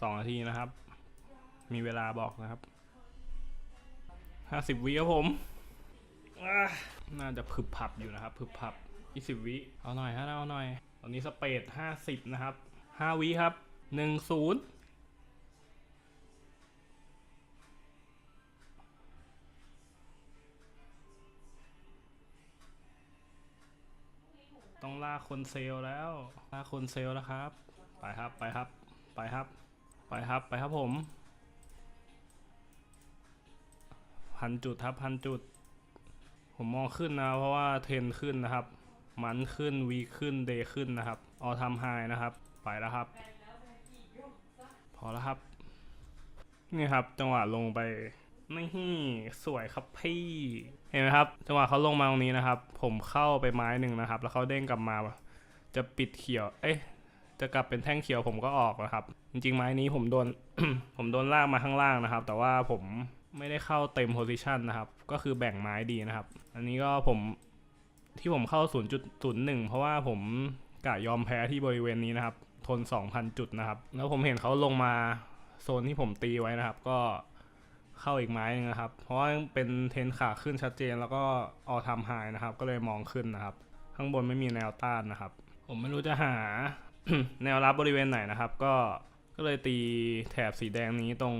สองนาทีนะครับ มีเวลาบอกนะครับห้าสิบวิครับผมน่าจะผึบผับอยู่นะครับผึบผับยี่สิบวิเอาหน่อยฮะเอาหน่อย ตอนนี้สเปดห้าสิบนะครับห้าวิครับหนึ่งศูนย์ต้องลากคนเซลแล้วลากคนเซลแล้วครับ ไปครับไปครับ ไปครับ ไปครับไปครับผมพันจุดครับพันจุด ผมมองขึ้นนะเพราะว่าเทรนขึ้นนะครับ มันขึ้นวีขึ้นเดย์ขึ้นนะครับออทำไฮนะครับ ไปแล้วครับ พอแล้วครับ นี่ครับจังหวะลงไปนี่สวยครับพี่เห็นไหมครับ จังหวะเขาลงมาตรงนี้นะครับ ผมเข้าไปไม้หนึ่งนะครับ แล้วเขาเด้งกลับมาจะปิดเขียว เอ๊ะ จะกลับเป็นแท่งเขียวผมก็ออกนะครับ จริงๆ ไม้นี้ผมโดน ผมโดนลากมาข้างล่างนะครับ แต่ว่าผมไม่ได้เข้าเต็มโพซิชันนะครับ ก็คือแบ่งไม้ดีนะครับ อันนี้ก็ผมที่ผมเข้า 0.01 เพราะว่าผมกะยอมแพ้ที่บริเวณนี้นะครับ ทน 2,000 จุดนะครับ แล้วผมเห็นเขาลงมาโซนที่ผมตีไว้นะครับ ก็เข้าอีกไม้นึงนะครับ เพราะว่าเป็นเทนขาขึ้นชัดเจนแล้วก็ออทำไฮนะครับ ก็เลยมองขึ้นนะครับ ข้างบนไม่มีแนวต้านนะครับ ผมไม่รู้จะหา แนวรับบริเวณไหนนะครับ ก็ก็เลยตีแถบสีแดงนี้ตรง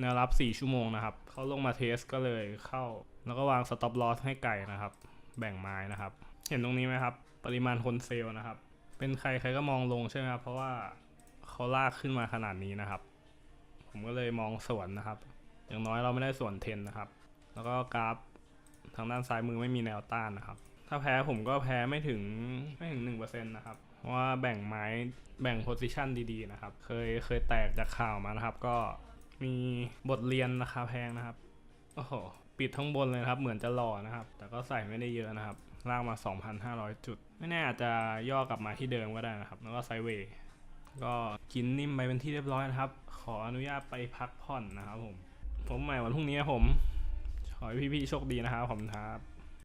แนวรับ 4 ชั่วโมงนะครับเขาลงมาเทสก็เลยเข้า แล้วก็วางสต็อปลอสให้ไก่นะครับ แบ่งไม้นะครับ เห็นตรงนี้ไหมครับ ปริมาณคนเซลล์นะครับ เป็นใครใครก็มองลงใช่ไหมครับ เพราะว่าเขาลากขึ้นมาขนาดนี้นะครับ ผมก็เลยมองสวนนะครับ อย่างน้อยเราไม่ได้สวนเทนนะครับ แล้วก็กราฟทางด้านซ้ายมือไม่มีแนวต้านนะครับ ถ้าแพ้ผมก็แพ้ไม่ถึงไม่ถึงหนึ่งเปอร์เซ็นต์นะครับเพราะว่าแบ่งไม้แบ่งโพซิชันดีๆนะครับ เคยเคยแตกจากข่าวมานะครับ ก็มีบทเรียนราคาแพงนะครับโอ้โหปิดทั้งบนเลยนะครับ เหมือนจะหล่อนะครับ แต่ก็ใส่ไม่ได้เยอะนะครับลากมา 2,500 จุด ไม่แน่อาจจะย่อกลับมาที่เดิมก็ได้นะครับ แล้วก็ไซเวย์ก็กินนิ่มไปเป็นที่เรียบร้อยนะครับ ขออนุญาตไปพักผ่อนนะครับผม ผมใหม่วันพรุ่งนี้ผม ขอให้พี่ๆโชคดีนะครับผมครับ